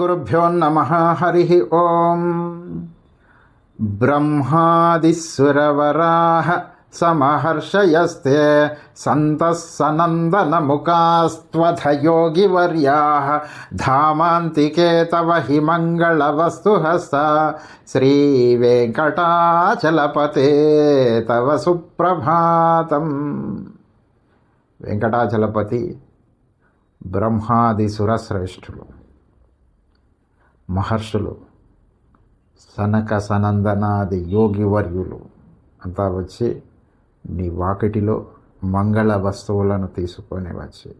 గురుభ్యో నమ హరి ఓం. బ్రహ్మాదిస్వరవరాహ సమహర్షయస్తే సంతః సనందనముఖాస్త్వధయోగివర్యాः ధామాంతికే తవ హి మంగళవస్తుహస్త. శ్రీవేంకటాచలపతే తవ సుప్రభాతం. వెంకటాచలపతి బ్రహ్మాది సురశ్రేష్ఠులు మహర్షులు సనక సనందనాది యోగివర్యులు అంతా వచ్చి నీ వాకిటిలో మంగళ వస్తువులను తీసుకొని వచ్చి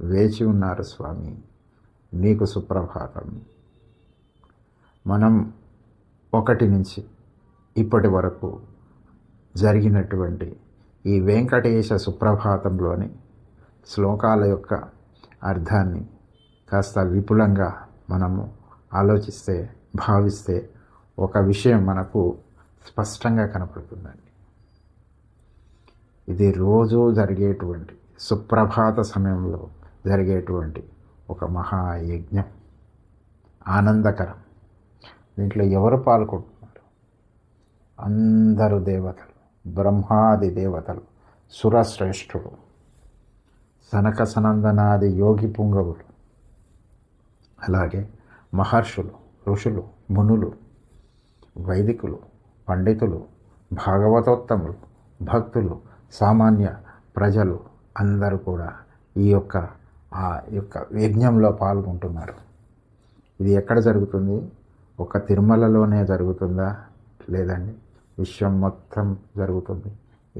వేచి ఉన్నారు స్వామి. నీకు సుప్రభాతం. మనం ఒకటి నుంచి ఇప్పటి వరకు జరిగినటువంటి ఈ వెంకటేశ సుప్రభాతంలోని శ్లోకాల యొక్క అర్థాన్ని కాస్త విపులంగా మనము ఆలోచిస్తే భావిస్తే ఒక విషయం మనకు స్పష్టంగా కనపడుతుందండి. ఇది రోజు జరిగేటువంటి సుప్రభాత సమయంలో జరిగేటువంటి ఒక మహాయజ్ఞం. ఆనందకరం. దీంట్లో ఎవరు పాల్గొంటున్నారు? అందరు దేవతలు బ్రహ్మాది దేవతలు సురశ్రేష్ఠుడు సనక సనందనాది యోగి పుంగవులు. అలాగే మహర్షులు ఋషులు మునులు వైదికులు పండితులు భాగవతోత్తములు భక్తులు సామాన్య ప్రజలు అందరూ కూడా ఈ యొక్క ఆ యొక్క యజ్ఞంలో పాల్గొంటున్నారు. ఇది ఎక్కడ జరుగుతుంది? ఒక తిరుమలలోనే జరుగుతుందా? లేదండి. విశ్వం మొత్తం జరుగుతుంది.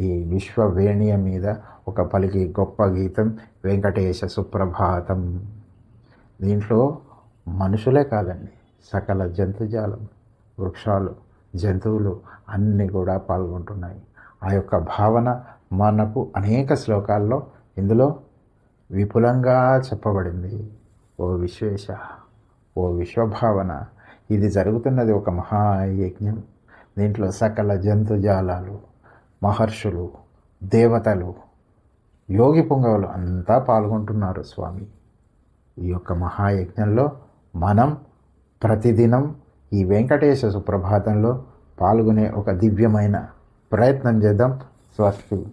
ఈ విశ్వవేణియ మీద ఒక పలికి గొప్ప గీతం వెంకటేశ సుప్రభాతం. దీంట్లో మనుషులే కాదండి. సకల జంతుజాలం వృక్షాలు జంతువులు అన్నీ కూడా పాల్గొంటున్నాయి. ఆ యొక్క భావన మనకు అనేక శ్లోకాల్లో ఇందులో విపులంగా చెప్పబడింది. ఓ విశ్వేశ ఓ విశ్వభావన ఇది జరుగుతున్నది ఒక మహాయజ్ఞం. దీంట్లో సకల జంతుజాలాలు మహర్షులు దేవతలు యోగి పుంగవులు అంతా పాల్గొంటున్నారు స్వామి. ఈ యొక్క మహాయజ్ఞంలో మనం ప్రతిదినం ఈ వెంకటేశ సుప్రభాతంలో పాల్గొనే ఒక దివ్యమైన ప్రయత్నం చేద్దాం. స్వస్తి.